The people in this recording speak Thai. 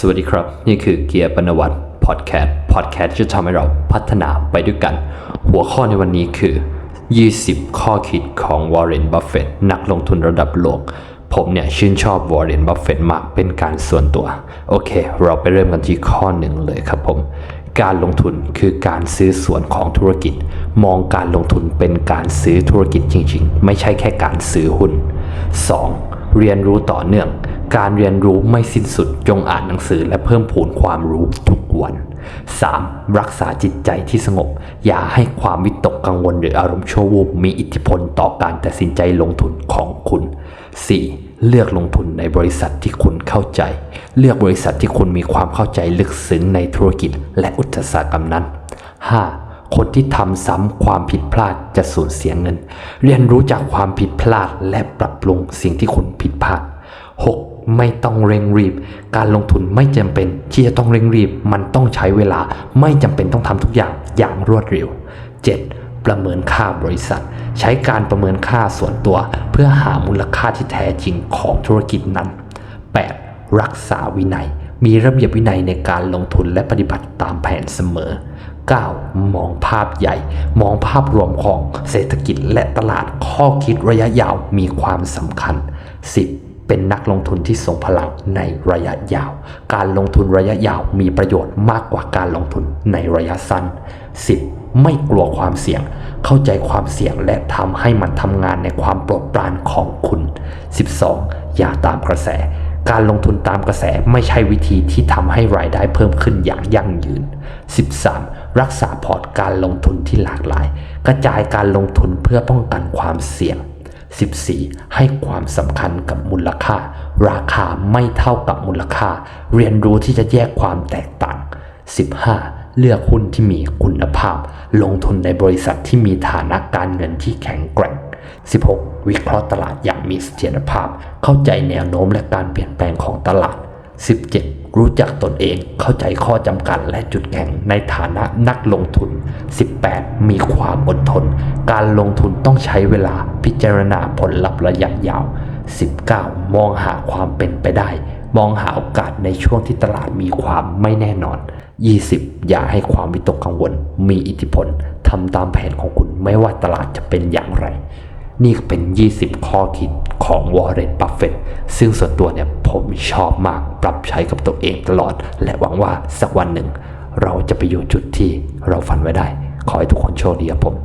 สวัสดีครับ นี่คือเกียร์ปนวัตพอดแคสต์พอดแคสต์ที่จะทำให้เราพัฒนาไปด้วยกัน หัวข้อในวันนี้คือ 20 ข้อคิดของวอร์เรนบัฟเฟตนักลงทุนระดับโลก ผมเนี่ยชื่นชอบวอร์เรนบัฟเฟตมากเป็นการส่วนตัว โอเค เราไปเริ่มกันที่ข้อหนึ่งเลยครับผม การลงทุนคือการซื้อส่วนของธุรกิจ มองการลงทุนเป็นการซื้อธุรกิจจริง ๆ ไม่ใช่แค่การซื้อหุ้น 2. เรียนรู้ต่อเนื่อง การเรียนรู้ไม่สิ้นสุดจงอ่านหนังสือและเพิ่มพูนความรู้ทุกวัน 3. รักษาจิตใจที่สงบ อย่าให้ความวิตกกังวลหรืออารมณ์ชั่ววูบมีอิทธิพลต่อการตัดสินใจลงทุนของคุณ 4. เลือกลงทุนในบริษัทที่คุณเข้าใจ เลือกบริษัทที่คุณมีความเข้าใจลึกซึ้งในธุรกิจและอุตสาหกรรมนั้น 5. คนที่ทำซ้ำความผิดพลาดจะสูญเสียเงิน เรียนรู้จากความผิดพลาดและปรับปรุงสิ่งที่คุณผิดพลาด 6. ไม่ต้องเร่งรีบ การลงทุนไม่จำเป็น ที่จะต้องเร่งรีบ มันต้องใช้เวลา ไม่จำเป็นต้องทำทุกอย่างอย่างรวดเร็ว 7. ประเมินค่าบริษัท ใช้การประเมินค่าส่วนตัว เพื่อหามูลค่าที่แท้จริงของธุรกิจนั้น 8. รักษาวินัย มีระเบียบวินัยในการลงทุนและปฏิบัติตามแผนเสมอ 9. มองภาพใหญ่ มองภาพรวมของเศรษฐกิจและตลาดข้อคิดระยะยาวมีความสำคัญ 10. เป็นนักลงทุนที่ทรงพลังในระยะยาว การลงทุนระยะยาวมีประโยชน์มากกว่าการลงทุนในระยะสั้น 10. ไม่กลัวความเสี่ยง เข้าใจความเสี่ยงและทำให้มันทำงานในความโปรดปรานของคุณ 12. อย่าตามกระแส การลงทุนตามกระแสไม่ใช่วิธีที่ทำให้รายได้เพิ่มขึ้นอย่างยั่งยืน 13. รักษาพอร์ตการลงทุนที่หลากหลาย กระจายการลงทุนเพื่อป้องกันความเสี่ยง 14. ให้ความสำคัญกับมูลค่า ราคาไม่เท่ากับมูลค่า เรียนรู้ที่จะแยกความแตกต่าง 15. เลือกหุ้นที่มีคุณภาพ ลงทุนในบริษัทที่มีฐานะการเงินที่แข็งแกร่ง 16. วิเคราะห์ตลาดอย่างมีเสถียรภาพ เข้าใจแนวโน้มและการเปลี่ยนแปลงของตลาด 17. รู้จักตนเองเข้าใจข้อจำกัดและจุดแข็งในฐานะนักลงทุน 18. มีความอดทน การลงทุนต้องใช้เวลาพิจารณาผลลัพธ์ระยะยาว 19. มองหาความเป็นไปได้ มองหาโอกาสในช่วงที่ตลาดมีความไม่แน่นอน 20. อย่าให้ความวิตกกังวล มีอิทธิพลทำตามแผนของคุณไม่ว่าตลาดจะเป็นอย่างไร นี่ก็เป็น 20 ข้อคิด ของวอร์เรนบัฟเฟตซึ่งส่วนตัวเนี่ยผมชอบมากปรับใช้กับตัวเองตลอด และหวังว่าสักวันหนึ่ง เราจะไปอยู่จุดที่เราฝันไว้ได้ ขอให้ทุกคนโชคดีครับผม